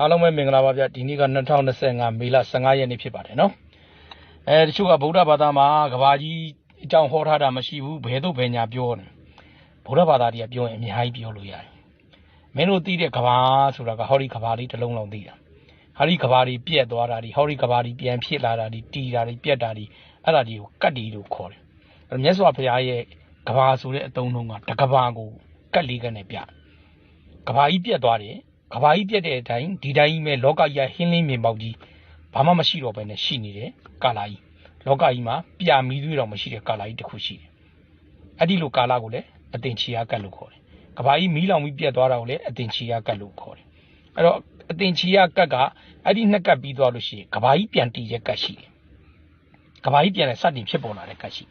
အားလုံးပဲမင်္ဂလာပါဗျဒီနေ့က2025မေလ15ရက်နေ့ဖြစ်ပါတယ်နော်အဲတချို့ကဗုဒ္ဓဘာသာမှာကဘာကြီးအကြောင်းဟောထားတာမရှိဘူးဘယ်သို့ဘယ်ညာပြောတယ်ဗုဒ္ဓဘာသာတွေကပြောရင်အများကြီးပြောလို့ရတယ်မင်းတို့သိတဲ့ကဘာဆိုတာကဟောဒီကဘာလေးတစ်လုံးလုံးသိတာဟာဒီကဘာကြီးပြက်သွားတာဒီဟောဒီကဘာကြီးပြန်ဖြစ်လာတာဒီတီတာဒီပြက်တာဒီအဲ့ဒါတွေကိုကတ်တီလို့ခေါ်တယ်အဲ့မြတ်စွာဘုရားရဲ့ကဘာဆိုတဲ့အသုံးလုံးကတကဘာကိုကတ်လေးကနေပြကဘာကြီးပြက်သွားတယ် ကဘာကြီးပြက်တဲ့အတိုင်းဒီတိုင်းကြီးပဲလောကကြီးဟင်းလင်းမြင်ပေါက်ကြီးဘာမှမရှိတော့ဘဲနဲ့ရှိနေတဲ့ကာလာကြီးလောကကြီးမှာပြာမီးသွေးတော့မရှိတဲ့ကာလာကြီးတစ်ခုရှိတယ်အဲ့ဒီလိုကာလာကိုလည်းအတင်ချီယာကတ်လို့ခေါ်တယ်ကဘာကြီးမီးလောင်ပြီးပြက်သွားတာကိုလည်းအတင်ချီယာကတ်လို့ခေါ်တယ်အဲ့တော့အတင်ချီယာကတ်ကအဲ့ဒီနှစ်ကတ်ပြီးသွားလို့ရှိရင်ကဘာကြီးပြန်တည်ရဲ့ကတ်ရှိတယ်ကဘာကြီးပြန်လဲစတင်ဖြစ်ပေါ်လာတဲ့ကတ်ရှိ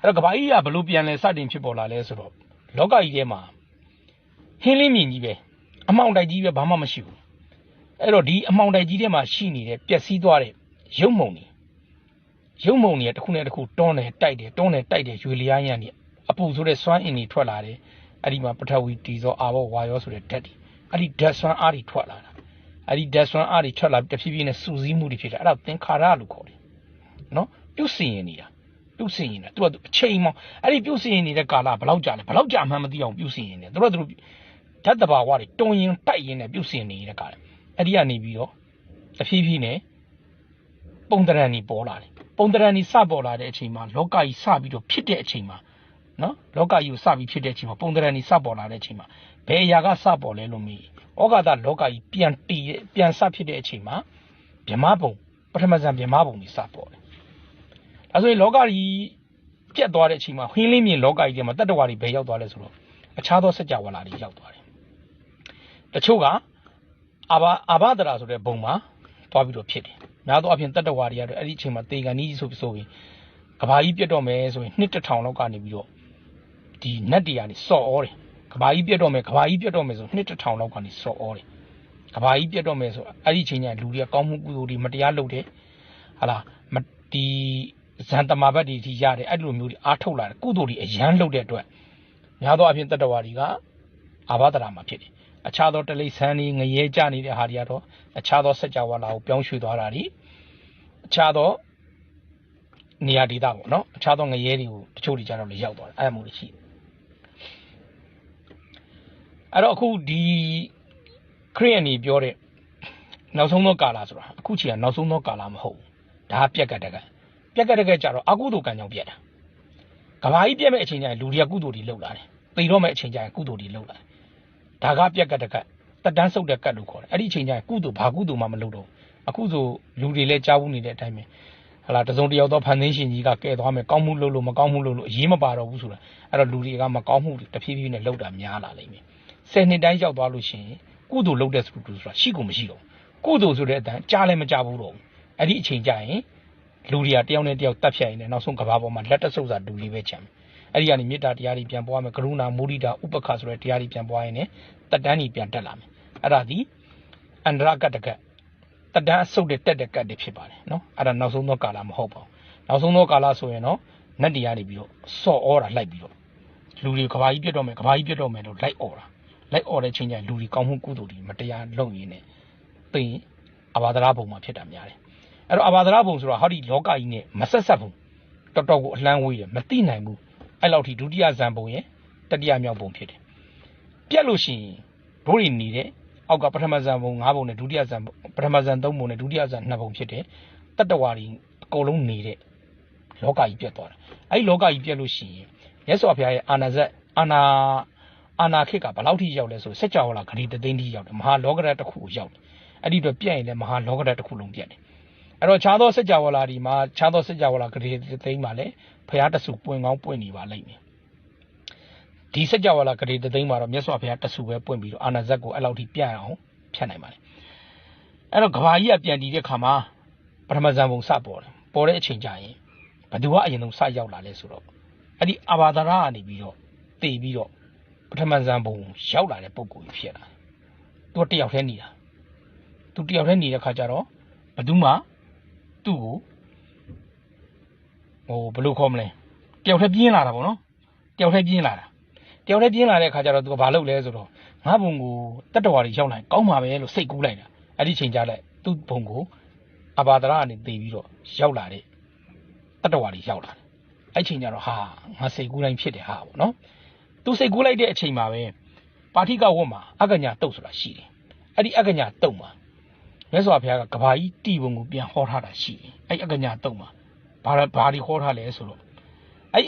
အဲ့တော့ကဘာကြီးကဘလို့ပြန်လဲစတင်ဖြစ်ပေါ်လာလဲဆိုတော့လောကကြီးထဲမှာဟင်းလင်းမြင်ကြီးပဲ အမောင်တိုက်ကြီးပဲဘာမှမရှိဘူးအဲ့တော့ဒီအမောင်တိုက်ကြီးထဲမှာရှိနေတဲ့ပျက်စီးသွားတဲ့ရုပ်မုံတွေရုပ်မုံတွေတစ်ခုနဲ့တစ်ခုတွန်းတယ်တိုက်တယ်တွန်းတယ်တိုက်တယ်ရွေလျားရမ်းနေအပူဆိုတဲ့စွမ်းအင်တွေထွက်လာတယ်အဲ့ဒီမှာပထဝီတီဇောအာဘောဝါယောဆိုတဲ့ဓာတ်တွေအဲ့ဒီဓာတ်စွမ်းအားတွေထွက်လာတာအဲ့ဒီဓာတ်စွမ်းအားတွေထွက်လာပြီးတဖြည်းဖြည်းနဲ့စူးစီးမှုတွေဖြစ်တယ်အဲ့ဒါသင်္ခါရလို့ခေါ်တယ်နော်ပြုတ်စင်ရင်နေတာပြုတ်စင်ရင်တာသူကအချိန်မှအဲ့ဒီပြုတ်စင်ရင်နေတဲ့ကာလဘယ်လောက်ကြာလဲဘယ်လောက်ကြာမှန်းမသိအောင်ပြုတ်စင်ရင်နေသူတို့တို့ ဓာတ်တဘာဝတွေတုံရင်တိုက်ရင်နဲ့ပြုတ်စင်နေတဲ့ကာလအဲ့ဒီကနေပြီးတော့တဖြည်းဖြည်းနဲ့ပုံတရံကြီးပေါ်လာတယ်ပုံတရံကြီးစပေါ်လာတဲ့အချိန်မှာလောကကြီးစပြီးတော့ဖြစ်တဲ့အချိန်မှာနော်လောကကြီးကိုစပြီးဖြစ်တဲ့အချိန်မှာပုံတရံကြီးစပေါ်လာတဲ့အချိန်မှာဘယ်အရာကစပေါ်လဲလို့မေးဩဃာတလောကကြီးပြန်တည်ပြန်စဖြစ်တဲ့အချိန်မှာဗြဟ္မဘုံပထမဇန်ဗြဟ္မဘုံကြီးစပေါ်တယ်ဒါဆိုရင်လောကကြီးပြတ်သွားတဲ့အချိန်မှာဟင်းလင်းမြင်လောကကြီးထဲမှာတတ္တဝါတွေဘယ်ရောက်သွားလဲဆိုတော့အခြားသောစัจ java လာတွေရောက်သွားတယ် တချို့ကအာဘအာဘဒရာဆိုတဲ့ဘုံမှာသွားပြီးတော့ဖြစ်တယ်များသောအားဖြင့်တတ္တဝါတွေကတော့အဲ့ဒီအချိန်မှာတေကန်ကြီးဆိုပြီးဆိုပြီးကဘာကြီးပြတ်တော့မယ်ဆိုရင်နှစ်တစ်ထောင်လောက်ကနေပြီးတော့ဒီနတ်တွေကနေစော့ဩတယ်ကဘာကြီးပြတ်တော့မယ်ကဘာကြီးပြတ်တော့မယ်ဆိုနှစ်တစ်ထောင်လောက်ကနေစော့ဩတယ်ကဘာကြီးပြတ်တော့မယ်ဆိုအဲ့ဒီအချိန်ကျရင်လူတွေကကောင်းမှုကုသိုလ်တွေမတရားလုပ်တယ်ဟာလားမဒီဇန်တမာဘတ်တွေထိရတယ်အဲ့လိုမျိုးတွေအားထုတ်လာတယ်ကုသိုလ်တွေအရန်လုပ်တဲ့အတွက်များသောအားဖြင့်တတ္တဝါတွေကအာဘဒရာမှာဖြစ်တယ် အခြားသောတလိษံတွေငရဲကြနေတဲ့ဟာတွေကတော့အခြားသောစัจ java လာကိုပြောင်းရွှေ့သွားတာတွေအခြားသောနေရာဒေသပေါ့နော်အခြားသောငရဲတွေကိုတချို့တွေကြတော့လေရောက်သွားတယ်အဲ့ဒါမျိုးတွေရှိတယ်အဲ့တော့အခုဒီခရိယန်ကြီးပြောတဲ့နောက်ဆုံးသောကာလဆိုတာအခုချိန်ကနောက်ဆုံးသောကာလမဟုတ်ဘူးဒါကပြက်ကတက်ကပြက်ကတက်ကကြတော့အကုသိုလ်ကံကြောင့်ပြက်တာကဘာကြီးပြက်မဲ့အချိန်ကျရင်လူတွေကကုသိုလ်တွေလုပ်လာတယ်သိတော့မဲ့အချိန်ကျရင်ကုသိုလ်တွေလုပ်လာတယ် ဒါကပြက်ကတက်ကတက်တန်းဆုပ်တဲ့ကတ်လို့ခေါ်တယ်အဲ့ဒီအချိန်ကျရင်ကုသိုလ်ဘာကုသိုလ်မှမလုပ်တော့အခုဆိုလူတွေလည်းကြားဘူးနေတဲ့အတိုင်းပဲဟလာတစုံတယောက်တော့ဖန်သင်းရှင်ကြီးကကဲသွားမယ်ကောင်းမှုလုပ်လို့မကောင်းမှုလုပ်လို့အရေးမပါတော့ဘူးဆိုတာအဲ့တော့လူတွေကမကောင်းမှုတွေတဖြည်းဖြည်းနဲ့လုပ်တာများလာလိမ့်မယ်ဆယ်နှစ်တိုင်းရောက်သွားလို့ရှိရင်ကုသိုလ်လုပ်တဲ့သူဆိုတာရှိကုန်မရှိတော့ကုသိုလ်ဆိုတဲ့အတန်ကြားလည်းမကြားဘူးတော့အဲ့ဒီအချိန်ကျရင်လူတွေကတယောက်နဲ့တယောက်တတ်ဖြတ်ရင်လည်းနောက်ဆုံးကဘာပေါ်မှာလက်တဆုပ်စာဒူလေးပဲချမ်း အဲ့ဒီကနေမေတ္တာတရားတွေပြန်ပွားမယ်ကရုဏာမုဒိတာဥပက္ခဆိုတဲ့တရားတွေပြန်ပွားရင်လည်းတက်တန်းတွေပြန်တက်လာမယ်အဲ့ဒါဒီအန္တရာကတ္တကတက်တန်းအဆုပ်တဲ့တက်တဲ့ကတ်တွေဖြစ်ပါတယ်နော်အဲ့ဒါနောက်ဆုံးသောကာလမဟုတ်ပါဘူးနောက်ဆုံးသောကာလဆိုရင်တော့နတ်တရားတွေပြီးတော့စော့ဩတာလိုက်ပြီးတော့လူတွေကဘာကြီးပြတ်တော့မယ်ကဘာကြီးပြတ်တော့မယ်လို့လိုက်ဩတာလိုက်អော်တဲ့ချိန်ကျရင်လူတွေကောင်းမှုကုသိုလ်တွေမတရားလုပ်ရင်းနဲ့သိရင်အဘာဒရာဘုံမှာဖြစ်တာများတယ်အဲ့တော့အဘာဒရာဘုံဆိုတာဟောဒီလောကကြီးနဲ့မဆက်ဆက်ဘူးတော်တော်ကိုအလှမ်းဝေးတယ်မသိနိုင်ဘူး အဲ့လောက်ထိဒုတိယဇန်ဘုံရဲ့တတိယမြောက်ဘုံဖြစ်တယ်ပြက်လို့ရှိရင်ဘိုးတွေနေတဲ့အောက်ကပထမဇန်ဘုံ၅ဘုံနဲ့ဒုတိယဇန်ပထမဇန်၃ဘုံနဲ့ဒုတိယဇန်၂ဘုံဖြစ်တယ်တတ္တဝါတွေအကုန်လုံးနေတဲ့လောကကြီးပြတ်သွားတယ်အဲ့ဒီလောကကြီးပြတ်လို့ရှိရင်မြတ်စွာဘုရားရဲ့အာနာဇက်အာနာအာနာခေတ်ကဘယ်လောက်ထိရောက်လဲဆိုစัจ java လာဂရီတသိန်းထိရောက်တယ်မဟာလောကရတစ်ခုကိုရောက်တယ်အဲ့ဒီတော့ပြက်ရင်လည်းမဟာလောကရတစ်ခုလုံးပြက်တယ် အဲ့တော့ခြားသောစကြဝဠာဒီမှာခြားသောစကြဝဠာဂရေသိန်းမှာလည်းဘုရားတဆူပွင့်ကောင်းပွင့်နေပါလိမ့်မယ်ဒီစကြဝဠာဂရေသိန်းမှာတော့မြတ်စွာဘုရားတဆူပဲပွင့်ပြီးတော့အာနာဇက်ကိုအဲ့လောက်ထိပြအောင်ဖြတ်နိုင်ပါလေအဲ့တော့ကဘာကြီးကပြန်တည်တဲ့ခါမှာပထမဇံပုံစပေါ်တယ်ပေါ်တဲ့အချိန်ကျရင်ဘသူကအရင်ဆုံးစရောက်လာလဲဆိုတော့အဲ့ဒီအဘာဒရာကနေပြီးတော့တည်ပြီးတော့ပထမဇံပုံရောက်လာတဲ့ပုံကိုဖြစ်လာသူတယောက်တည်းနေတာသူတယောက်တည်းနေတဲ့ခါကျတော့ဘသူမှ သူ့ကိုဟိုဘယ်လိုခေါ်မလဲတယောက်တည်းပြင်းလာတာပေါ့နော်တယောက်တည်းပြင်းလာတာတယောက်တည်းပြင်းလာတဲ့ခါကျတော့သူကဘာလုပ်လဲဆိုတော့ငါဘုံကိုတတ္တဝါတွေရောက်လာရင်ကောင်းပါပဲလို့စိတ်ကူးလိုက်တာအဲ့ဒီချိန်ကျလိုက်သူ့ဘုံကိုအဘာဒရာကနေတည်ပြီးတော့ရောက်လာတဲ့တတ္တဝါတွေရောက်လာတယ်အဲ့ချိန်ကျတော့ဟာငါစိတ်ကူးတိုင်းဖြစ်တယ်ဟာပေါ့နော်သူစိတ်ကူးလိုက်တဲ့အချိန်မှာပဲပါဠိကဝတ်မှာအကညာတုတ်ဆိုတာရှိတယ်အဲ့ဒီအကညာတုတ်မှာ မြတ်စွာဘုရားကကဘာကြီးတီဘုံကိုပြန်ဟောထားတာရှိတယ်အဲ့အကညာတုတ်မှာဘာဘာဒီဟောထားလဲဆိုတော့အဲ့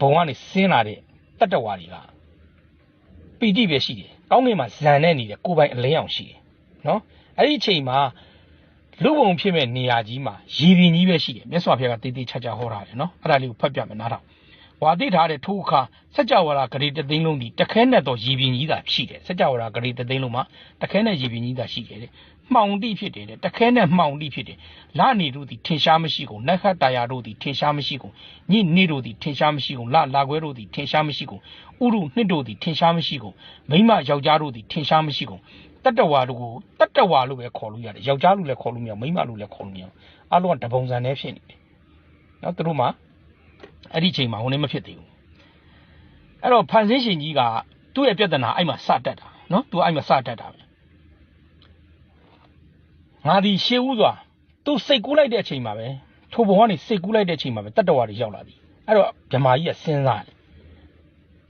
ဘုံကနေဆင်းလာတဲ့တတ္တဝါတွေကပီတိပဲရှိတယ်ကောင်းကင်မှာဇန်နဲ့နေတယ်ကိုယ်ပိုင်အလဲအောင်ရှိတယ်နော်အဲ့ဒီအချိန်မှာလူဘုံဖြစ်မဲ့နေရာကြီးမှာရည်ရင်ကြီးပဲရှိတယ်မြတ်စွာဘုရားကတေးသေးချာချာဟောထားတယ်နော်အဲ့ဒါလေးကိုဖတ်ပြမယ်နားထောင်ဝါသိထားတဲ့ထိုအခါစัจ java ဂရေတသိန်းလုံးဒီတခဲနဲ့တော့ရည်ပြင်ကြီးသာရှိတယ်စัจ java ဂရေတသိန်းလုံးမှာတခဲနဲ့ရည်ပြင်ကြီးသာရှိတယ်တဲ့ မှောင်တိဖြစ်တယ်တဲ့တခဲနဲ့မှောင်တိဖြစ်တယ်လနေတို့သည်ထင်ရှားမရှိကုန်နက္ခတရာတို့သည်ထင်ရှားမရှိကုန်ညနေတို့သည်ထင်ရှားမရှိကုန်လလာခွဲတို့သည်ထင်ရှားမရှိကုန်ဥရုနှစ်တို့သည်ထင်ရှားမရှိကုန်မိမယောက်ျားတို့သည်ထင်ရှားမရှိကုန်တတ္တဝါတို့ကိုတတ္တဝါလို့ပဲခေါ်လို့ရတယ်ယောက်ျားလို့လည်းခေါ်လို့မရမိမလို့လည်းခေါ်လို့မရအလုံးကတပုံစံနဲ့ဖြစ်နေတယ်နော်သူတို့မှအဲ့ဒီချိန်မှာဟိုနေမဖြစ်သေးဘူးအဲ့တော့ဖန်ဆင်းရှင်ကြီးကသူ့ရဲ့ပြဿနာအဲ့မှာစတက်တာနော်သူအဲ့မှာစတက်တာပဲ ငါဒီရှေးဦးစွာသူစိတ်ကူးလိုက်တဲ့အချိန်မှာပဲထိုဘဝကနေစိတ်ကူးလိုက်တဲ့အချိန်မှာပဲတတ္တဝါတွေရောက်လာပြီအဲ့တော့ဗြဟ္မာကြီးကစဉ်းစားတယ်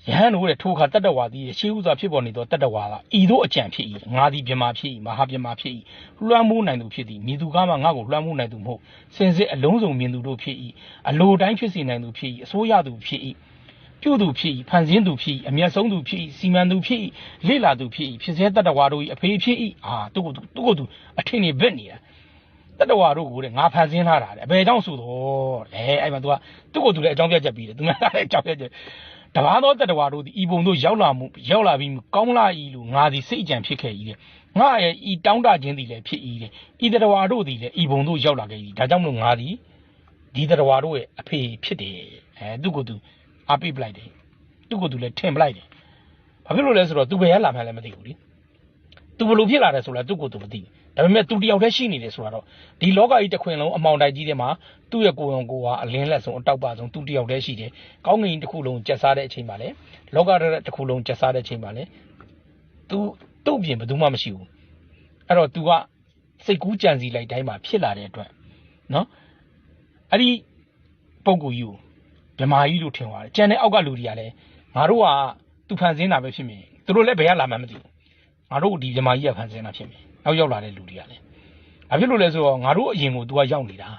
ယဟန်တို့ရဲ့ထိုခါတတ္တဝါသည်ရှေးဥစွာဖြစ်ပေါ်နေသောတတ္တဝါကဤသို့အကြံဖြစ်၏ငါသည်ဗြဟ္မာဖြစ်၏မဟာဗြဟ္မာဖြစ်၏လွှမ်းမိုးနိုင်သူဖြစ်သည်မိသူကားမှငါ့ကိုလွှမ်းမိုးနိုင်သူမဟုတ်စင်စစ်အလုံးစုံမြင်သူတို့ဖြစ်၏အလိုတိုင်းဖြစ်စေနိုင်သူဖြစ်၏အစိုးရသူဖြစ်၏ ပြုသူဖြစ်၏ဖန်ဆင်းသူဖြစ်၏အမျက်ဆုံးသူဖြစ်၏စီမံသူဖြစ်၏လေ့လာသူဖြစ်၏ဖြစ်စေတတ္တဝါတို့၏အဖေဖြစ်၏အာသူ့ကိုယ်သူသူ့ကိုယ်သူအထင်နေဘက်နေတာတတ္တဝါတို့ကိုတဲ့ငါဖန်ဆင်းထားတာတဲ့အဘယ်ကြောင့်ဆိုတော့လေအဲ့မှာ तू ကသူ့ကိုယ်သူလည်းအကြောင်းပြချက်ပြီးတယ်သူကလည်းအကြောင်းပြချက်တဘာသောတတ္တဝါတို့သည်ဤပုံတို့ရောက်လာမှုရောက်လာပြီးကောင်းလာ၏လို့ငါသည်စိတ်အကြံဖြစ်ခဲ့၏တဲ့ငါရဲ့ဤတောင်းတခြင်းသည်လည်းဖြစ်၏တဲ့ဤတတ္တဝါတို့သည်လည်းဤပုံတို့ရောက်လာခဲ့၏ဒါကြောင့်မလို့ငါသည်ဒီတတ္တဝါတို့ရဲ့အဖေဖြစ်တယ်အဲသူ့ကိုယ်သူ အပိပလိုက်တယ်သူ့ကိုယ်သူလည်းထင်ပလိုက်တယ်ဘာဖြစ်လို့လဲဆိုတော့သူဘယ်ရလာမှန်းလည်းမသိဘူးလေသူဘလို့ဖြစ်လာတယ်ဆိုတော့သူ့ကိုယ်သူမသိဘူးဒါပေမဲ့သူတယောက်တည်းရှိနေတယ်ဆိုတာတော့ဒီလောကကြီးတစ်ခွင်လုံးအမောင်တိုက်ကြီးထဲမှာသူ့ရဲ့ကိုယ်ရုံကိုယ်ဟာအလင်းလက်ဆုံးအတောက်ပဆုံးသူတယောက်တည်းရှိတယ်။ကောင်းကင်တစ်ခုလုံးကျက်စားတဲ့အချိန်မှာလေလောကတစ်ခုလုံးကျက်စားတဲ့အချိန်မှာလေသူသူ့ပြင်ဘယ်သူမှမရှိဘူး။အဲ့တော့ तू ကစိတ်ကူးကြံစီလိုက်တိုင်းမှာဖြစ်လာတဲ့အတွက်နော်အဲ့ဒီပုံကူကြီးကို ဗမာကြီးလို့ထင်သွားတယ်။ကြံတဲ့အောက်ကလူတွေကလည်းငါတို့ကသူဖန်ဆင်းတာပဲဖြစ်မြင်။သူတို့လည်းဘယ်ကလာမှန်းမသိဘူး။ငါတို့ဒီဗမာကြီးကဖန်ဆင်းတာဖြစ်မြင်။နောက်ရောက်လာတဲ့လူတွေကလည်းဘာဖြစ်လို့လဲဆိုတော့ငါတို့အရင်ကို तू ကရောက်နေတာ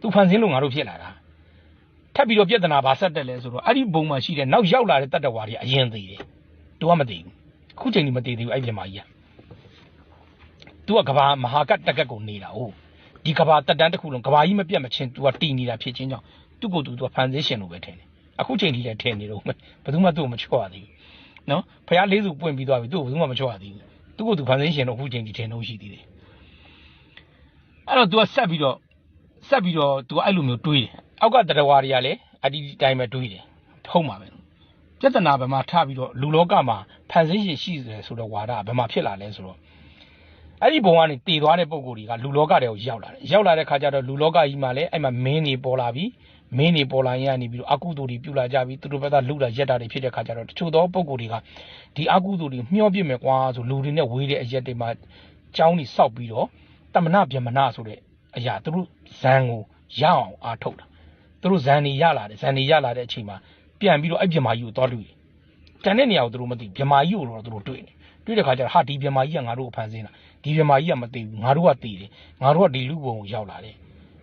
तू ဖန်ဆင်းလို့ငါတို့ဖြစ်လာတာထပ်ပြီးတော့ပြဿနာဘာဆက်တက်လဲဆိုတော့အဲ့ဒီဘုံမှာရှိတဲ့နောက်ရောက်လာတဲ့တတ္တဝါတွေအရင်သိတယ် तू ကမသိဘူးအခုချိန်ကြီးမသိသေးဘူးအဲ့ဒီမှာကြီးက तू ကကဘာမဟာကတ်တက်ကက်ကိုနေတာဟုတ်ဒီကဘာတက်တန်းတစ်ခုလုံးကဘာကြီးမပြတ်မချင်း तू ကတီနေတာဖြစ်ချင်းကြောင့် သူ့ကိုယ်သူသူကဖန်ဆင်းရှင်လို့ပဲထင်တယ်အခုချိန်ထိလည်းထင်နေတော့ဘယ်သူမှသူ့ကိုမချော့ရသေးဘူးနော်ဖះလေးစုပွင့်ပြီးသွားပြီသူ့ကိုဘယ်သူမှမချော့ရသေးဘူးသူ့ကိုယ်သူဖန်ဆင်းရှင်တော့အခုချိန်ထိထင်တော့ရှိသေးတယ်အဲ့တော့ तू ကဆက်ပြီးတော့ဆက်ပြီးတော့ तू ကအဲ့လိုမျိုးတွေးတယ်အောက်ကတရဝါတွေကလည်းအတီးတိုင်းပဲတွေးတယ်ဟုတ်မှာပဲပြဿနာဘယ်မှာထပြီးတော့လူလောကမှာဖန်ဆင်းရှင်ရှိတယ်ဆိုတော့ဝါဒဘယ်မှာဖြစ်လာလဲဆိုတော့အဲ့ဒီဘုံကနေတည်သွားတဲ့ပုံကိုယ်တွေကလူလောကတွေကိုရောက်လာတယ်ရောက်လာတဲ့ခါကျတော့လူလောကကြီးမှာလည်းအဲ့မှာမင်းတွေပေါ်လာပြီး မင်းတွေပေါ်လာရင်ကနေပြီးတော့အကုသိုလ်တွေပြုလာကြပြီးသူတို့ဘက်ကလူလာရက်တာတွေဖြစ်တဲ့ခါကျတော့တချို့သောပုံကိုယ်တွေကဒီအကုသိုလ်တွေမျှောပြစ်မယ်ကွာဆိုလူတွေနဲ့ဝေးတဲ့အရက်တွေမှာကြောင်းတွေစောက်ပြီးတော့တမနာဗျမနာဆိုတဲ့အရာသူတို့ဇန်ကိုရအောင်အားထုတ်တာသူတို့ဇန်နေရလာတယ်ဇန်နေရလာတဲ့အချိန်မှာပြန်ပြီးတော့အဲ့ဗျမာကြီးကိုသွားလူတယ်တန်တဲ့နေရာကိုသူတို့မသိဗျမာကြီးကိုတော့သူတို့တွေ့တယ်တွေ့တဲ့ခါကျတော့ဟာဒီဗျမာကြီးကငါတို့ကိုဖန်ဆင်းတာဒီဗျမာကြီးကမသိဘူးငါတို့ကသိတယ်ငါတို့ကဒီလူဘုံကိုရောက်လာတယ်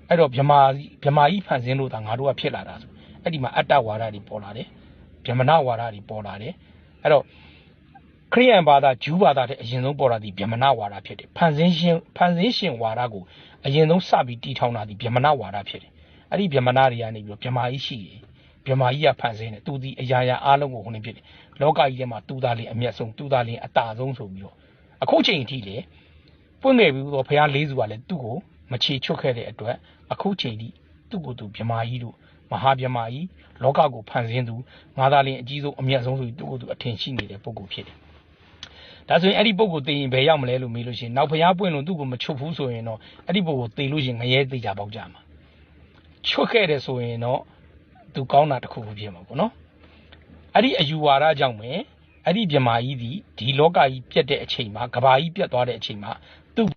အဲ့တော့ဗြမာဗြမာကြီးဖန်ဆင်းလို့ဒါငါတို့ကဖြစ်လာတာဆိုအဲ့ဒီမှာအတ္တဝါဒတွေပေါ်လာတယ်ဗြမဏဝါဒတွေပေါ်လာတယ်အဲ့တော့ခရိယန်ဘာသာဂျူးဘာသာတဲ့အရင်ဆုံးပေါ်လာသည့်ဗြမဏဝါဒဖြစ်တယ်ဖန်ဆင်းရှင်ဖန်ဆင်းရှင်ဝါဒကိုအရင်ဆုံးစပြီးတီထောင်တာဒီဗြမဏဝါဒဖြစ်တယ်အဲ့ဒီဗြမဏတွေကနေပြီးတော့ဗြမာကြီးရှိတယ်ဗြမာကြီးကဖန်ဆင်းတယ်သူဒီအရာရာအားလုံးကိုဟိုနေဖြစ်တယ်လောကကြီးထဲမှာသူသားလေးအမျက်ဆုံးသူသားလေးအတာဆုံးဆိုပြီးတော့အခုချိန်အထိလေပွင့်ခဲ့ပြီးတော့ဘုရားလေးစုကလည်းသူ့ကို မချေချွတ်ခဲ့တဲ့အတွက်အခုချိန်ထိသူ့ကိုယ်သူမြမာကြီးတို့မဟာမြမာကြီးလောကကိုဖန်ဆင်းသူငါသာလင်အကြီးဆုံးအမြတ်ဆုံးဆိုပြီးသူ့ကိုယ်သူအထင်ရှိနေတဲ့ပုဂ္ဂိုလ်ဖြစ်တယ်။ဒါဆိုရင်အဲ့ဒီပုဂ္ဂိုလ်သိရင်ဘယ်ရောက်မလဲလို့မေးလို့ရှိရင်နောက်ဖျားပွင့်လို့သူ့ကိုမချွတ်ဘူးဆိုရင်တော့အဲ့ဒီပုဂ္ဂိုလ်သိလို့ရှိရင်ငရဲသိကြပေါက်ကြမှာ။ချွတ်ခဲ့တယ်ဆိုရင်တော့သူကောင်းတာတစ်ခုခုဖြစ်မှာပေါ့နော်။အဲ့ဒီအယူဝါဒကြောင့်ပဲအဲ့ဒီမြမာကြီးဒီဒီလောကကြီးပြတ်တဲ့အချိန်မှာကဘာကြီးပြတ်သွားတဲ့အချိန်မှာ